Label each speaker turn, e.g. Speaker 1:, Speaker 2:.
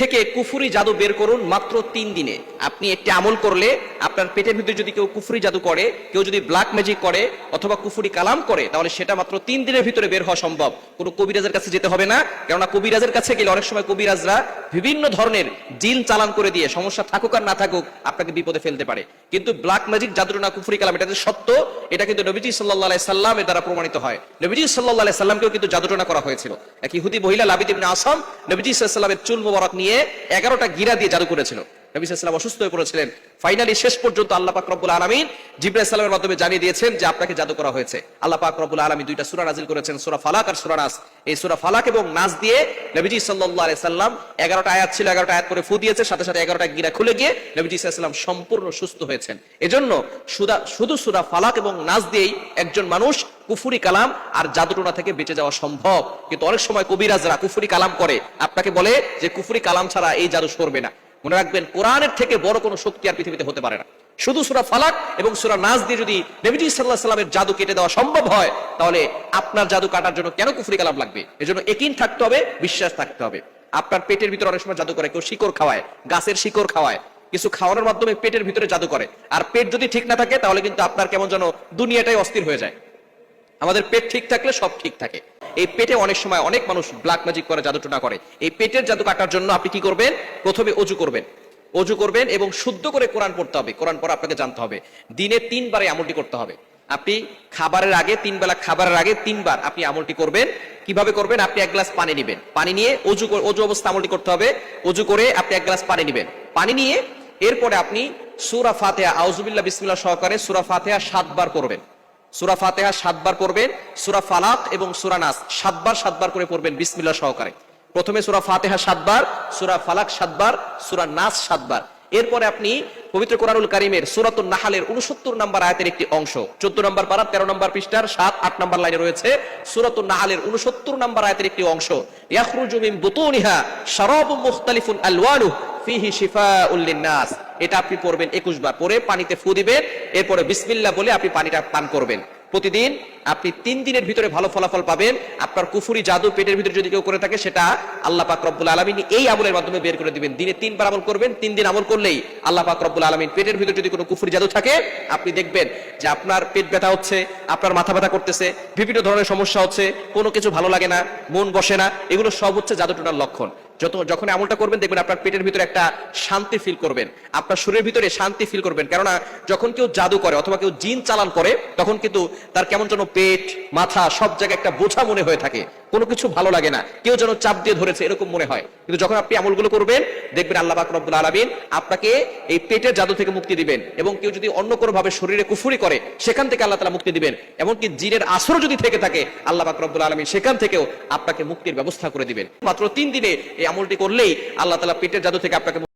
Speaker 1: থেকে কুফুরি জাদু বের করুন মাত্র তিন দিনে। আপনি একটি আমল করলে আপনার পেটের ভিতরে যদি কেউ কুফুরি জাদু করে, কেউ যদি ব্ল্যাক ম্যাজিক করে অথবা কুফুরি কালাম করে, তাহলে সেটা মাত্র তিন দিনের ভিতরে বের হওয়া সম্ভব। কোনো কবিরাজের কাছে যেতে হবে না, কেননা কবিরাজের কাছে গেলে অনেক সময় কবিরাজরা বিভিন্ন ধরনের জিন চালান করে দিয়ে সমস্যা থাকুক আর না থাকুক আপনাকে বিপদে ফেলতে পারে। কিন্তু ব্ল্যাক ম্যাজিক জাদুটনা কুফুরি কালাম, এটা যে সত্য, এটা কিন্তু নবীজি সাল্লাহ সাল্লামের দ্বারা প্রমাণিত হয়। নবীজি সাল্লাহ সাল্লামকেও কিন্তু জাদুটনা করা হয়েছিল। এক ইহুদি মহিলা লাবিদ ইবনে আসাম নবীজি সাল্লামের চুল মোবারক নিয়ে এগারোটা গিরা দিয়ে জাদু করেছিল। নবী অসুস্থ হয়ে পড়েছিলেন। ফাইনালি শেষ পর্যন্ত আল্লাহ পাক রব্বুল আলমিন জিব্রাহ সাল্লামের মাধ্যমে জানিয়ে দিয়েছেন যে আপনাকে জাদু করা হয়েছে। আল্লাহ পাক রব্বুল আলমী দুইটা সুরা নাজিল করেছেন, সুরা ফালাক আর সুরা নাস। এই সুরা ফালাক এবং নাস দিয়ে নবীজি সাল্লাহ সাল্লাম এগারোটা আয়াত ছিল, এগারোটা আয়াত করে ফু দিয়েছে, সাথে সাথে এগারোটা গিরা খুলে গিয়ে নবীজি সাল্লাম সম্পূর্ণ সুস্থ হয়েছেন। এজন্য শুধু সুরা ফালাক এবং নাস দিয়েই একজন মানুষ কুফুরি কালাম আর জাদুটোনা থেকে বেঁচে যাওয়া সম্ভব। কিন্তু অনেক সময় কবিরাজরা কুফুরি কালাম করে। আপনাকে বলে যে কুফুরি কালাম ছাড়া এই জাদু সরবে না। মনে রাখবেন, কোরআনের থেকে বড় কোনো শক্তি আর পৃথিবীতে হতে পারে না। শুধু সুরা ফালাক এবং সুরা নাচ দিয়ে যদি নবীজি সাল্লাহ সাল্লামের জাদু কেটে দেওয়া সম্ভব হয়, তাহলে আপনার জাদু কাটার জন্য কেন কুফরি কালাম লাগবে? এজন্য একিন থাকতে হবে, বিশ্বাস থাকতে হবে। আপনার পেটের ভিতরে অনেক সময় জাদু করে, কেউ শিকড় খাওয়ায়, গাছের শিকড় খাওয়ায়, কিছু খাওয়ানোর মাধ্যমে পেটের ভিতরে জাদু করে। আর পেট যদি ঠিক না থাকে, তাহলে কিন্তু আপনার কেমন যেন দুনিয়াটাই অস্থির হয়ে যায়। আমাদের পেট ঠিক থাকলে সব ঠিক থাকে। এই পেটে অনেক সময় অনেক মানুষ ব্ল্যাক ম্যাজিক করে, জাদুটনা করে। এই পেটের জাদু কাটার জন্য আপনি কি করবেন? প্রথমে অজু করবেন। অজু করবেন এবং শুদ্ধ করে কোরআন পড়তে হবে। কোরআন পড়া আপনাকে জানতে হবে। দিনে তিনবার এই আমলটি করতে হবে। আপনি খাবারের আগে তিন বেলা খাবারের আগে তিনবার আপনি আমলটি করবেন। কীভাবে করবেন? আপনি এক গ্লাস পানি নেবেন। পানি নিয়ে অজু অজু অবস্থা আমলটি করতে হবে। অজু করে আপনি এক গ্লাস পানি নেবেন। পানি নিয়ে এরপরে আপনি সুরা ফাতেহা আউজুবিল্লাহ বিসমিল্লাহ সহকারে সুরা ফাতেহা সাতবার করবেন সুরা ফাতেহা সাতবার পড়বেন, সুরা ফালাক এবং সুরা নাস সাতবার সাতবার করে পড়বেন বিসমিল্লাহ সহকারে। প্রথমে সুরা ফাতেহা সাতবার, সুরা ফালাক সাতবার, সুরা নাস সাতবার। এরপরে আপনি পবিত্র কোরআনুল কারিমের সুরাতুল নাহালের উনসত্তর নম্বর আয়াতের একটি অংশ, চোদ্দ নম্বর পারা, তেরো নম্বর পৃষ্ঠার সাত, আট নম্বর লাইনে রয়েছে সুরাতুল নাহালের উনসত্তর নম্বর আয়াতের একটি অংশ। ইয়াখরুজু মিন বুতুনিহা শারাবুম মুখতালিফুন আলওয়ানুহু ফিহি শিফাউল লিন্নাস। এটা আপনি পড়বেন 21 বার। পরে পানিতে ফু দিবেন, এরপরে বিসমিল্লা বলে আপনি পানিটা পান করবেন। প্রতিদিন আপনি তিন দিনের ভিতরে ভালো ফলাফল পাবেন। আপনার কুফুরি জাদু পেটের ভিতরে যদি কেউ করে থাকে, সেটা আল্লাহ পাক রব্বুল আলামিন এই আমলের মাধ্যমে বের করে দিবেন। দিনে তিনবার আমল করবেন, তিন দিন আমল করলেই আল্লাহ পাক রব্বুল আলামিন পেটের ভিতরে যদি কোনো কুফুরি জাদু থাকে, আপনি দেখবেন যে আপনার পেট ব্যথা হচ্ছে, আপনার মাথা ব্যথা করতেছে, বিভিন্ন ধরনের সমস্যা হচ্ছে, কোনো কিছু ভালো লাগে না, মন বসে না, এগুলো সব হচ্ছে জাদু জাদুটোনার লক্ষণ। যত, যখন আমলটা করবেন, দেখবেন আপনার পেটের ভিতরে একটা শান্তি ফিল করবেন। আপনার শরীরের ভিতরে শান্তি ফিল করবেন। কেননা, যখন কেউ জাদু করে অথবা কেউ জিন চালান করে, তখন কিন্তু তার কেমন যেন পেট, মাথা, সব জায়গায় একটা বোঝা মনে হয়ে থাকে। কোনো কিছু ভালো লাগে না। কেউ যেন চাপ দিয়ে ধরেছে, এরকম মনে হয়। কিন্তু যখন আপনি আমলগুলো করবেন, দেখবেন আল্লাহ পাক রব্বুল আলামিন আপনাকে এই পেটের জাদু থেকে মুক্তি দিবেন এবং কেউ যদি অন্য কোনো ভাবে শরীরে কুফুরি করে, সেখান থেকে আল্লাহ তালা মুক্তি দিবেন। এমনকি জিনের আসর যদি থেকে থাকে, আল্লাহ পাক রব্বুল আলামিন সেখান থেকেও আপনাকে মুক্তির ব্যবস্থা করে দিবেন। মাত্র তিন দিনে এই আমলটি করলেই আল্লাহ তালা পেটের জাদু থেকে আপনাকে